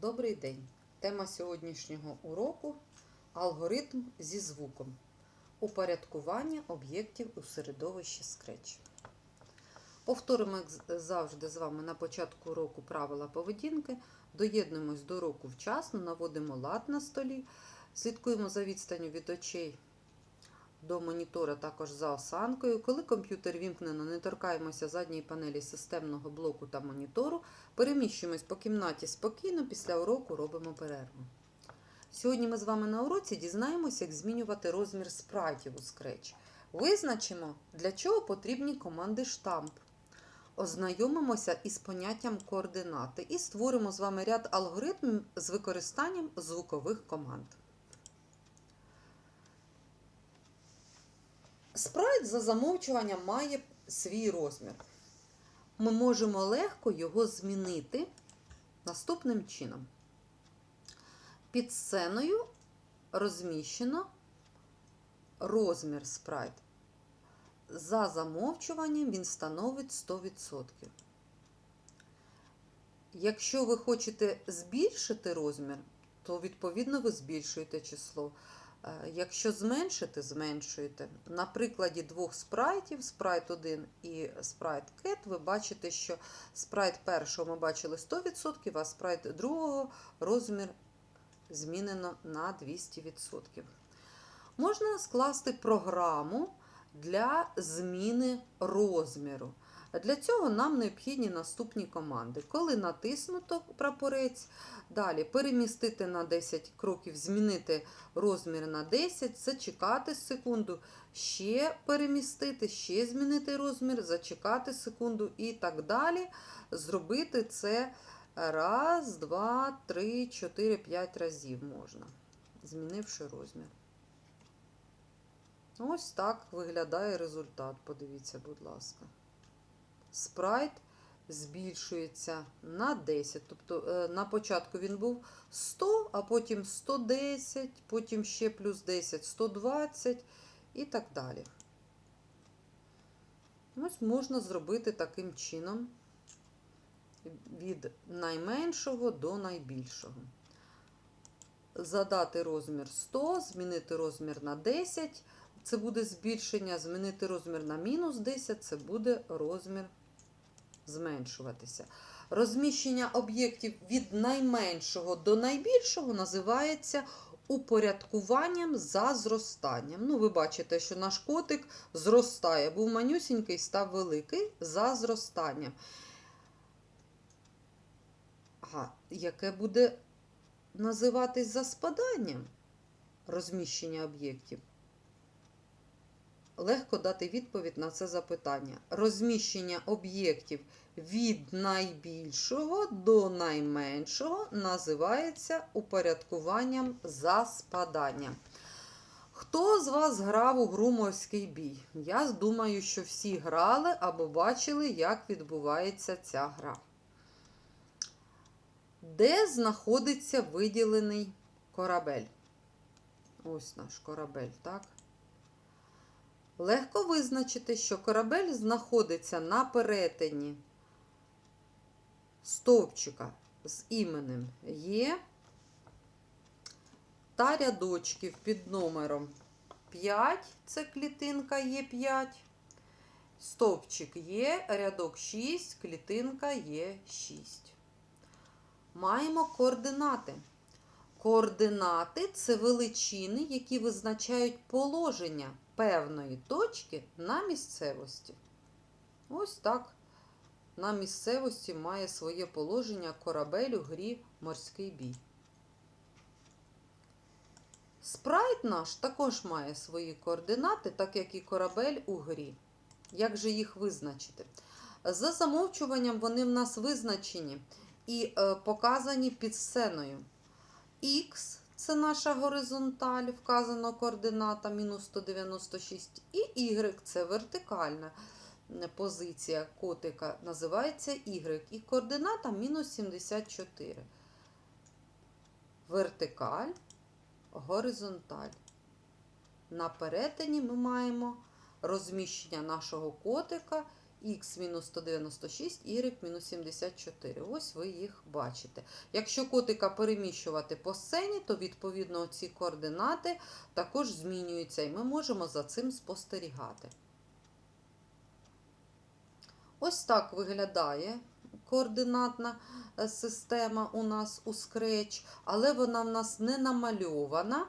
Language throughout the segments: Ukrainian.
Добрий день! Тема сьогоднішнього уроку алгоритм зі звуком. Упорядкування об'єктів у середовищі Scratch. Повторимо, як завжди, з вами на початку уроку правила поведінки. Доєднуємось до уроку вчасно, наводимо лад на столі, слідкуємо за відстанню від очей до монітора, також за осанкою. Коли комп'ютер вімкнено, не торкаємося задньої панелі системного блоку та монітору. Переміщуємось по кімнаті спокійно, після уроку робимо перерву. Сьогодні ми з вами на уроці дізнаємося, як змінювати розмір спрайтів у Scratch. Визначимо, для чого потрібні команди штамп. Ознайомимося із поняттям координати і створимо з вами ряд алгоритмів з використанням звукових команд. Спрайт за замовчуванням має свій розмір ми можемо легко його змінити наступним чином. Під сценою розміщено розмір спрайт. За замовчуванням він становить 100%. Якщо ви хочете збільшити розмір, то відповідно ви збільшуєте число. Е, Якщо зменшити, зменшуєте. На прикладі двох спрайтів, спрайт 1 і спрайт Cat, ви бачите, що спрайт першого ми бачили 100%, а спрайт другого розмір змінено на 200%. Можна скласти програму для зміни розміру. Для цього нам необхідні наступні команди. Коли натиснуто прапорець, далі перемістити на 10 кроків, змінити розмір на 10, зачекати секунду, ще перемістити, ще змінити розмір, зачекати секунду і так далі. Зробити це раз, два, три, чотири, п'ять разів можна, змінивши розмір. Ось так виглядає результат. Подивіться, будь ласка. Спрайт збільшується на 10. Тобто е, на початку він був 100, а потім 110, потім ще плюс 10, 120 і так далі. Ось можна зробити таким чином від найменшого до найбільшого. Задати розмір 100, змінити розмір на 10. Це буде збільшення, змінити розмір на мінус 10, це буде розмір зменшуватися. Розміщення об'єктів від найменшого до найбільшого називається упорядкуванням за зростанням. Ну, ви бачите, що наш котик зростає. Був манюсінький, став великий за зростанням. А яке буде називатись за спаданням розміщення об'єктів? Легко дати відповідь на це запитання. Розміщення об'єктів від найбільшого до найменшого називається упорядкуванням за спаданням. Хто з вас грав у гру морський бій? Я думаю, що всі грали або бачили, як відбувається ця гра. Де знаходиться виділений корабель? Ось наш корабель, так? Легко визначити, що корабель знаходиться на перетині стовпчика з іменем Є та рядочків під номером 5, це клітинка Є5, стовпчик Є, рядок 6, клітинка Є6. Маємо координати. Координати це величини, які визначають положення певної точки на місцевості. Ось так на місцевості має своє положення корабель у грі морський бій. Спрайт наш також має свої координати, так як і корабель у грі. Як же їх визначити? За замовчуванням вони в нас визначені і е, показані під сценою. Х це наша горизонталь, вказано координата мінус 196, і Y це вертикальна позиція котика, називається Y, і координата мінус 74. Вертикаль, горизонталь. На перетині ми маємо розміщення нашого котика х мінус 196, y мінус 74. Ось ви їх бачите. Якщо котика переміщувати по сцені, то відповідно ці координати також змінюються, і ми можемо за цим спостерігати. Ось так виглядає координатна е, система у нас у Scratch, але вона в нас не намальована.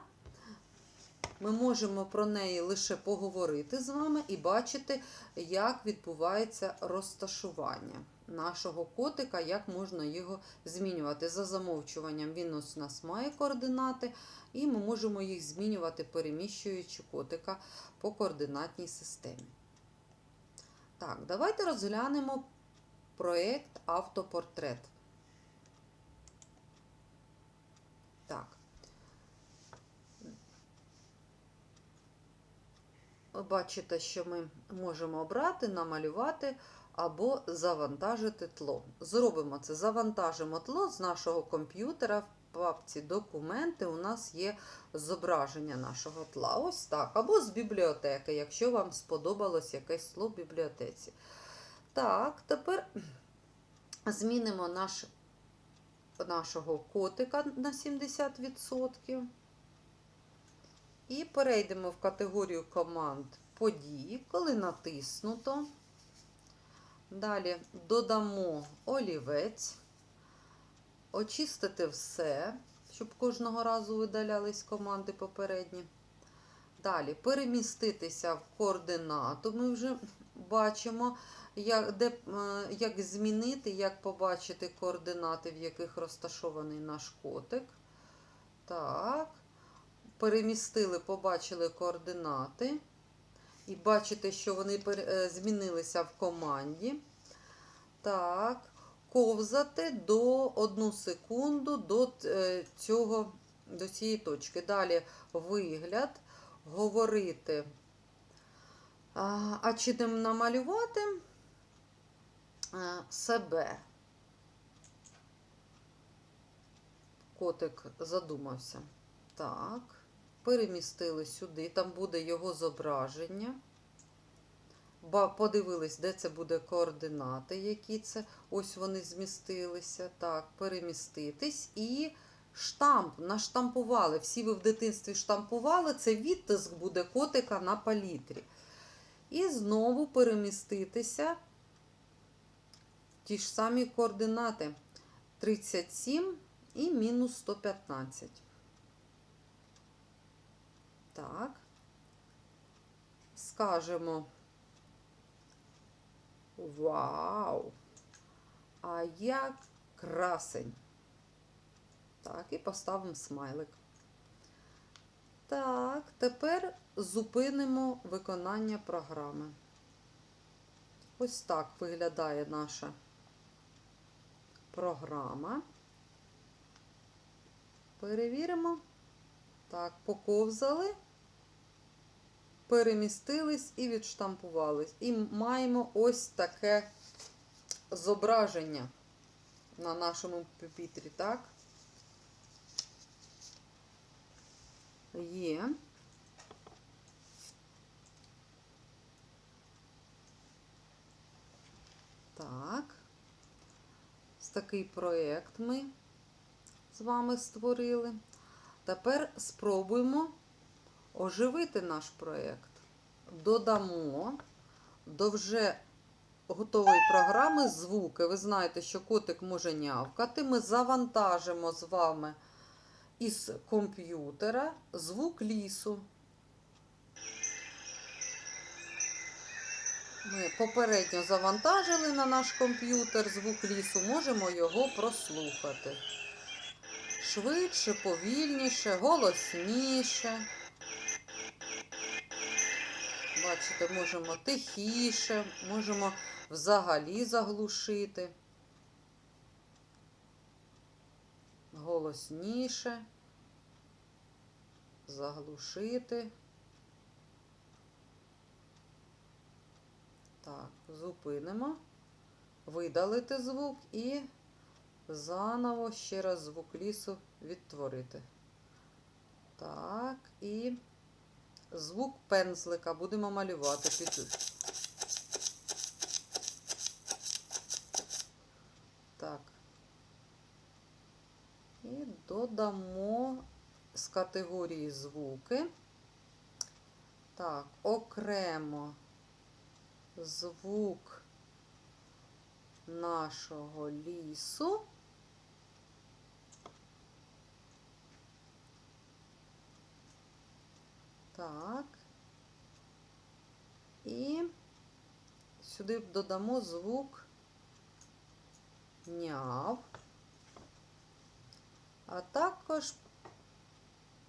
Ми можемо про неї лише поговорити з вами і бачити, як відбувається розташування нашого котика, як можна його змінювати. За замовчуванням він ось у нас має координати, і ми можемо їх змінювати, переміщуючи котика по координатній системі. Так, давайте розглянемо проєкт автопортрет. Так. Бачите, що ми можемо обрати, намалювати або завантажити тло. Зробимо це, завантажимо тло з нашого комп'ютера. В папці документи у нас є зображення нашого тла. Ось так. Або з бібліотеки, якщо вам сподобалось якесь тло в бібліотеці. Так, тепер змінимо наш, нашого котика на 70%. І перейдемо в категорію команд події, коли натиснуто. Далі додамо олівець, очистити все, щоб кожного разу видалялись команди попередні. Далі переміститися в координату. Ми вже бачимо, як, де, е, як змінити, як побачити координати, в яких розташований наш котик. Так перемістили, побачили координати. І бачите, що вони е, змінилися в команді. Так, ковзати до 1 секунду до е, цього, до цієї точки. Далі вигляд, говорити. А, а чи не намалювати е, себе? Котик задумався. Так перемістили сюди, там буде його зображення. Подивились, де це буде координати, які це. Ось вони змістилися. Так, переміститись. І штамп. Наштампували. Всі ви в дитинстві штампували, це відтиск буде котика на палітрі. І знову переміститися. Ті ж самі координати. 37 і мінус 115. Так. Скажемо. Вау! А як красень. Так, і поставимо смайлик. Так, тепер зупинимо виконання програми. Ось так виглядає наша програма. Перевіримо. Так, поковзали перемістились і відштампувались. І маємо ось таке зображення на нашому пюпітрі, так? Є. Так. Ось такий проєкт ми з вами створили. Тепер спробуємо оживити наш проєкт, додамо до вже готової програми звуки. Ви знаєте, що котик може нявкати. Ми завантажимо з вами із комп'ютера звук лісу. Ми попередньо завантажили на наш комп'ютер звук лісу, можемо його прослухати. Швидше, повільніше, голосніше. Бачите, можемо тихіше, можемо взагалі заглушити, голосніше, заглушити. Так, зупинимо, видалити звук і заново ще раз звук лісу відтворити. Так, і звук пензлика будемо малювати під. Так. І додамо з категорії звуки. Так, окремо звук нашого лісу. Так. І сюди додамо звук няв. А також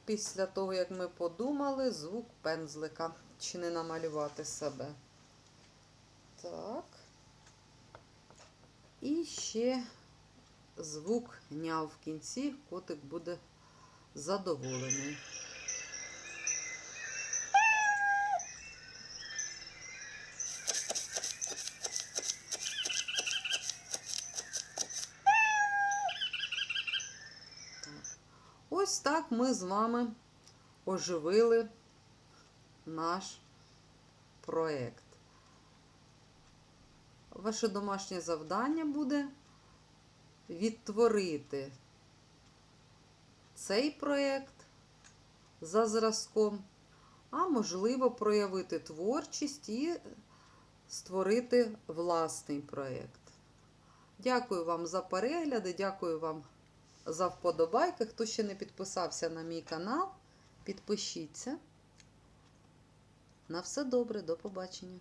після того, як ми подумали, звук пензлика. Чи не намалювати себе. Так. І ще звук няв в кінці, котик буде задоволений. Ось так ми з вами оживили наш проєкт. Ваше домашнє завдання буде відтворити цей проєкт за зразком, а можливо проявити творчість і створити власний проєкт. Дякую вам за перегляди, дякую вам за вподобайки. Хто ще не підписався на мій канал, підпишіться. На все добре, до побачення.